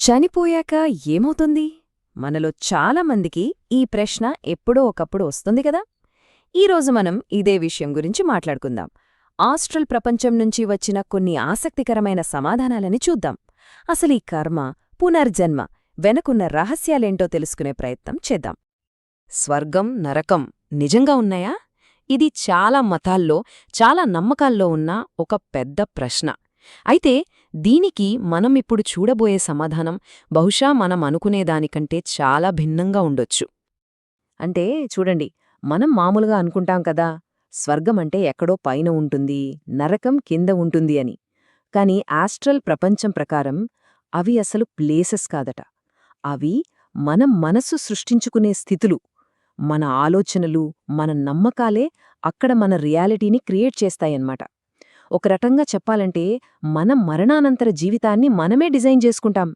చనిపోయాక ఏమవుతుంది? మనలో చాలామందికి ఈ ప్రశ్న ఎప్పుడో ఒకప్పుడు వస్తుంది కదా? ఈరోజు మనం ఇదే విషయం గురించి మాట్లాడుకుందాం. ఆస్ట్రల్ ప్రపంచం నుంచి వచ్చిన కొన్ని ఆసక్తికరమైన సమాధానాలని చూద్దాం. అసలు ఈ కర్మ పునర్జన్మ వెనకున్న రహస్యాలేంటో తెలుసుకునే ప్రయత్నం చేద్దాం. స్వర్గం నరకం నిజంగా ఉన్నాయా? ఇది చాలా మతాల్లో చాలా నమ్మకాల్లో ఉన్న ఒక పెద్ద ప్రశ్న. అయితే దీనికి మనం ఇప్పుడు చూడబోయే సమాధానం బహుశా మనం అనుకునేదానికంటే చాలా భిన్నంగా ఉండొచ్చు. అంటే చూడండి మనం మామూలుగా అనుకుంటాం కదా స్వర్గం అంటే ఎక్కడో పైన ఉంటుంది నరకం కింద ఉంటుంది అని. కాని ఆస్ట్రల్ ప్రపంచం ప్రకారం అవి అసలు ప్లేసెస్ కాదట. అవి మనం మనసు సృష్టించుకునే స్థితులు. మన ఆలోచనలు మన నమ్మకాలే అక్కడ మన రియాలిటీని క్రియేట్ చేస్తాయన్నమాట. ఒక రకంగా చెప్పాలంటే మనం మరణానంతర జీవితాన్ని మనమే డిజైన్ చేసుకుంటాం.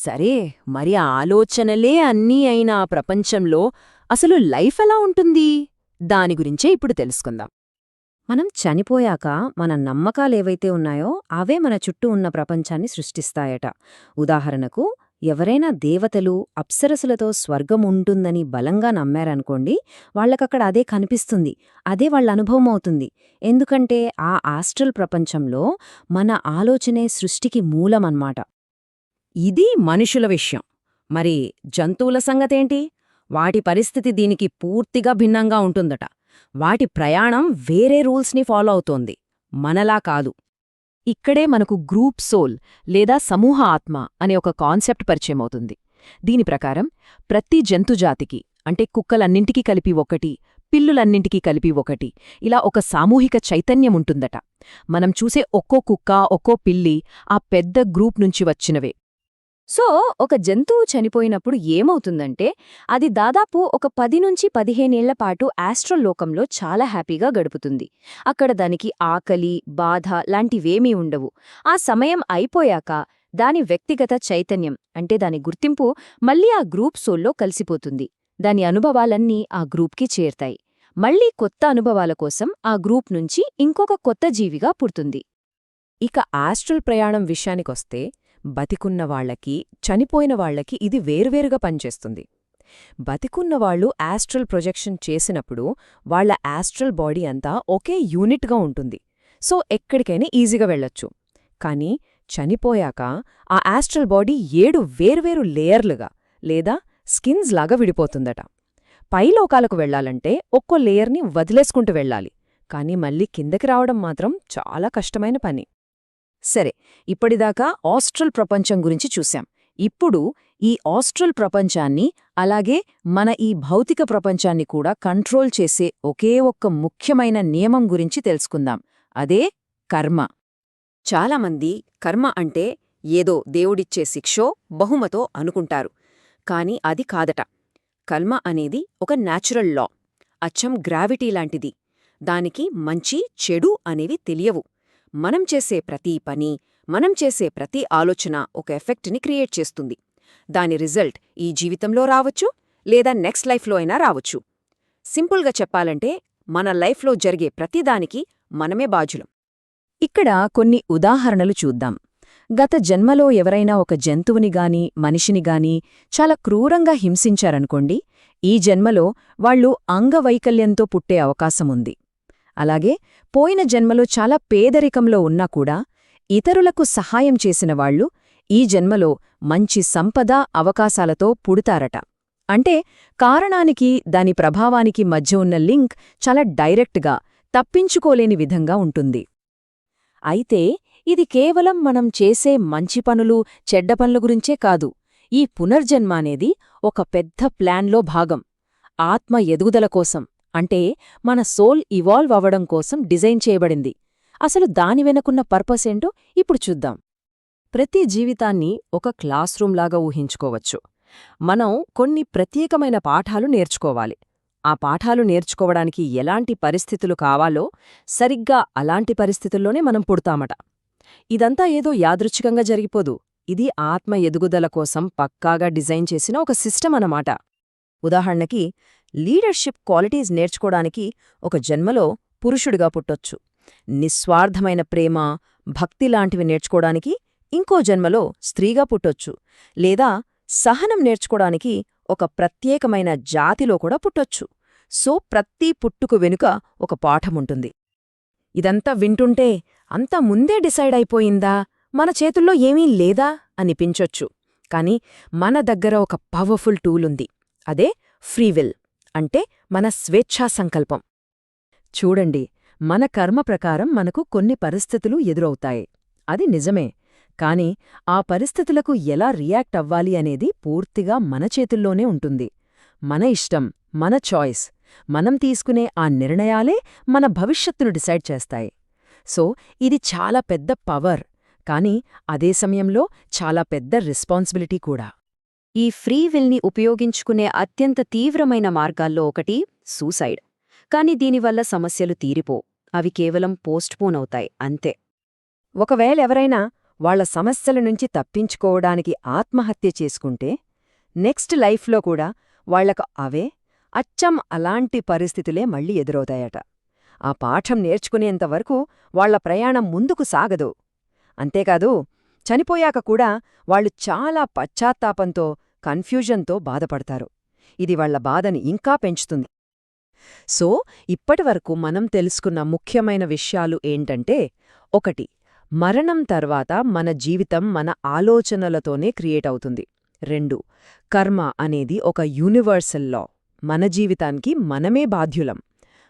సరే మరి ఆలోచనలే అన్నీ అయిన ఆ ప్రపంచంలో అసలు లైఫ్ ఎలా ఉంటుంది? దాని గురించే ఇప్పుడు తెలుసుకుందాం. మనం చనిపోయాక మన నమ్మకాలేవైతే ఉన్నాయో అవే మన చుట్టూ ఉన్న ప్రపంచాన్ని సృష్టిస్తాయట. ఉదాహరణకు ఎవరైనా దేవతలు అప్సరసులతో స్వర్గం ఉంటుందని బలంగా నమ్మారనుకోండి వాళ్ళకక్కడ అదే కనిపిస్తుంది అదే వాళ్ళ అనుభవం అవుతుంది. ఎందుకంటే ఆ ఆస్ట్రల్ ప్రపంచంలో మన ఆలోచనే సృష్టికి మూలమన్నమాట. ఇది మనుషుల విషయం. మరి జంతువుల సంగతేంటి? వాటి పరిస్థితి దీనికి పూర్తిగా భిన్నంగా ఉంటుందట. వాటి ప్రయాణం వేరే రూల్స్ని ఫాలో అవుతోంది. మనలా కాదు. ఇక్కడే మనకు గ్రూప్ సోల్ లేదా సమూహ ఆత్మ అనే ఒక కాన్సెప్ట్ పరిచయమవుతుంది. దీని ప్రకారం ప్రతి జంతుజాతికి అంటే కుక్కలన్నింటికీ కలిపి ఒకటి పిల్లులన్నింటికీ కలిపి ఒకటి ఇలా ఒక సామూహిక చైతన్యముంటుందట మనం చూసే ఒక్కో కుక్క ఒక్కో పిల్లి ఆ పెద్ద గ్రూప్ నుంచి వచ్చినవే. సో ఒక జంతువు చనిపోయినప్పుడు ఏమవుతుందంటే అది దాదాపు ఒక పది నుంచి పదిహేనేళ్ళ పాటు ఆస్ట్రల్ లోకంలో చాలా హ్యాపీగా గడుపుతుంది. అక్కడ దానికి ఆకలి బాధ లాంటివేమీ ఉండవు. ఆ సమయం అయిపోయాక దాని వ్యక్తిగత చైతన్యం అంటే దాని గుర్తింపు మళ్ళీ ఆ గ్రూప్ సోల్లో కలిసిపోతుంది. దాని అనుభవాలన్నీ ఆ గ్రూప్కి చేరతాయి. మళ్ళీ కొత్త అనుభవాల కోసం ఆ గ్రూప్ నుంచి ఇంకొక కొత్త జీవిగా పుడుతుంది. ఇక ఆస్ట్రల్ ప్రయాణం విషయానికొస్తే బతికున్న వాళ్ళకి చనిపోయిన వాళ్ళకి ఇది వేర్వేరుగా పనిచేస్తుంది. బతికున్నవాళ్ళు ఆస్ట్రల్ ప్రొజెక్షన్ చేసినప్పుడు వాళ్ళ ఆస్ట్రల్ బాడీ అంతా ఒకే యూనిట్గా ఉంటుంది. సో ఎక్కడికైనా ఈజీగా వెళ్ళొచ్చు. కానీ చనిపోయాక ఆ ఆస్ట్రల్ బాడీ ఏడు వేర్వేరు లేయర్లుగా లేదా స్కిన్స్ లాగా విడిపోతుందట. పైలోకాలకు వెళ్ళాలంటే ఒక్కో లేయర్ని వదిలేసుకుంటూ వెళ్ళాలి. కానీ మళ్ళీ కిందకి రావడం మాత్రం చాలా కష్టమైన పని. సరే ఇప్పటిదాకా ఆస్ట్రల్ ప్రపంచం గురించి చూశాం. ఇప్పుడు ఈ ఆస్ట్రల్ ప్రపంచాన్ని అలాగే మన ఈ భౌతిక ప్రపంచాన్ని కూడా కంట్రోల్ చేసే ఒకే ఒక్క ముఖ్యమైన నియమం గురించి తెలుసుకుందాం. అదే కర్మ. చాలామంది కర్మ అంటే ఏదో దేవుడిచ్చే శిక్షో బహుమతో అనుకుంటారు. కాని అది కాదట. కర్మ అనేది ఒక న్యాచురల్ లా. అచ్చం గ్రావిటీ లాంటిది. దానికి మంచి చెడు అనేవి తెలియవు. మనం చేసే ప్రతి పని మనం చేసే ప్రతి ఆలోచన ఒక ఎఫెక్ట్ని క్రియేట్ చేస్తుంది. దాని రిజల్ట్ ఈ జీవితంలో రావచ్చు లేదా నెక్స్ట్ లైఫ్లో అయినా రావచ్చు. సింపుల్గా చెప్పాలంటే మన లైఫ్లో జరిగే ప్రతిదానికి మనమే బాజులం ఇక్కడ కొన్ని ఉదాహరణలు చూద్దాం. గత జన్మలో ఎవరైనా ఒక జంతువుని గాని మనిషిని గాని చాలా క్రూరంగా హింసించారనుకోండి ఈ జన్మలో వాళ్ళు అంగవైకల్యంతో పుట్టే అవకాశముంది అలాగే పోయిన జన్మలో చాలా పేదరికంలో ఉన్నా కూడా ఇతరులకు సహాయం చేసినవాళ్ళు ఈ జన్మలో మంచి సంపద అవకాశాలతో పుడతారట. అంటే కారణానికి దాని ప్రభావానికి మధ్య ఉన్న లింక్ చాలా డైరెక్ట్గా తప్పించుకోలేని విధంగా ఉంటుంది. అయితే ఇది కేవలం మనం చేసే మంచి పనులు చెడ్డ పనుల గురించే కాదు. ఈ పునర్జన్మ అనేది ఒక పెద్ద ప్లాన్లో భాగం. ఆత్మ ఎదుగుదల కోసం అంటే మన సోల్ ఇవాల్వ్ అవ్వడం కోసం డిజైన్ చేయబడింది. అసలు దాని వెనకున్న పర్పస్ ఏంటో ఇప్పుడు చూద్దాం. ప్రతి జీవితాన్ని ఒక క్లాస్ రూంలాగా ఊహించుకోవచ్చు. మనం కొన్ని ప్రత్యేకమైన పాఠాలు నేర్చుకోవాలి. ఆ పాఠాలు నేర్చుకోవడానికి ఎలాంటి పరిస్థితులు కావాలో సరిగ్గా అలాంటి పరిస్థితుల్లోనే మనం పుడతామట. ఇదంతా ఏదో యాదృచ్ఛికంగా జరిగిపోదు. ఇది ఆత్మ ఎదుగుదల కోసం పక్కాగా డిజైన్ చేసిన ఒక సిస్టమ్ అన్నమాట. ఉదాహరణకి లీడర్షిప్ క్వాలిటీస్ నేర్చుకోడానికి ఒక జన్మలో పురుషుడిగా పుట్టొచ్చు. నిస్వార్థమైన ప్రేమ భక్తి లాంటివి ఇంకో జన్మలో స్త్రీగా పుట్టొచ్చు. లేదా సహనం నేర్చుకోడానికి ఒక ప్రత్యేకమైన జాతిలో కూడా పుట్టొచ్చు. సో ప్రతి పుట్టుకు వెనుక ఒక పాఠముంటుంది ఇదంతా వింటుంటే అంతా ముందే డిసైడ్ అయిపోయిందా? మన చేతుల్లో ఏమీ లేదా? అనిపించొచ్చు. కాని మన దగ్గర ఒక పవర్ఫుల్ టూలుంది అదే ఫ్రీవిల్ అంటే మన స్వేచ్ఛా సంకల్పం. చూడండి మన కర్మ ప్రకారం మనకు కొన్ని పరిస్థితులు ఎదురవుతాయి. అది నిజమే. కాని ఆ పరిస్థితులకు ఎలా రియాక్ట్ అవ్వాలి అనేది పూర్తిగా మన చేతుల్లోనే ఉంటుంది. మన ఇష్టం మన చాయిస్ మనం తీసుకునే ఆ నిర్ణయాలే మన భవిష్యత్తును డిసైడ్ చేస్తాయి. సో ఇది చాలా పెద్ద పవర్ కాని అదే సమయంలో చాలా పెద్ద రెస్పాన్సిబిలిటీ కూడా. ఈ ఫ్రీ విల్ని ఉపయోగించుకునే అత్యంత తీవ్రమైన మార్గాల్లో ఒకటి సూసైడ్. కాని దీనివల్ల సమస్యలు తీరిపో అవి కేవలం పోస్ట్పోన్ అవుతాయి అంతే. ఒకవేళ ఎవరైనా వాళ్ళ సమస్యల నుంచి తప్పించుకోవడానికి ఆత్మహత్య చేసుకుంటే నెక్స్ట్ లైఫ్లో కూడా వాళ్ళకు అవే అచ్చం అలాంటి పరిస్థితులే మళ్ళీ ఎదురవుతాయట. ఆ పాఠం నేర్చుకునేంతవరకు వాళ్ళ ప్రయాణం ముందుకు సాగదు. అంతేకాదు చనిపోయాక కూడా వాళ్ళు చాలా పశ్చాత్తాపంతో కన్ఫ్యూజన్తో బాధపడతారు. ఇది వాళ్ళ బాధని ఇంకా పెంచుతుంది. సో ఇప్పటివరకు మనం తెలుసుకున్న ముఖ్యమైన విషయాలు ఏంటంటే ఒకటి మరణం తర్వాత మన జీవితం మన ఆలోచనలతోనే క్రియేట్ అవుతుంది. రెండు కర్మ అనేది ఒక యూనివర్సల్ లా మన జీవితానికి మనమే బాధ్యులం.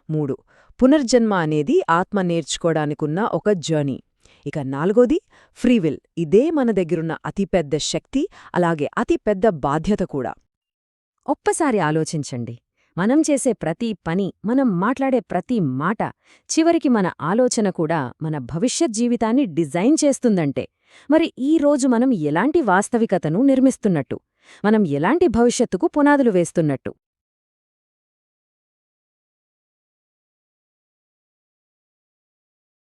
మూడు పునర్జన్మ అనేది ఆత్మ నేర్చుకోవడానికున్న ఒక జర్నీ. ఇక నాలుగోది ఫ్రీవిల్ ఇదే మన దగ్గరున్న అతిపెద్ద శక్తి అలాగే అతిపెద్ద బాధ్యత కూడా. ఒక్కసారి ఆలోచించండి. మనం చేసే ప్రతి పని మనం మాట్లాడే ప్రతి మాట చివరికి మన ఆలోచన కూడా మన భవిష్యత్ జీవితాన్ని డిజైన్ చేస్తుందంటే. మరి ఈ రోజు మనం ఎలాంటి వాస్తవికతను నిర్మిస్తున్నట్టు? మనం ఎలాంటి భవిష్యత్తుకు పునాదులు వేస్తున్నట్టు?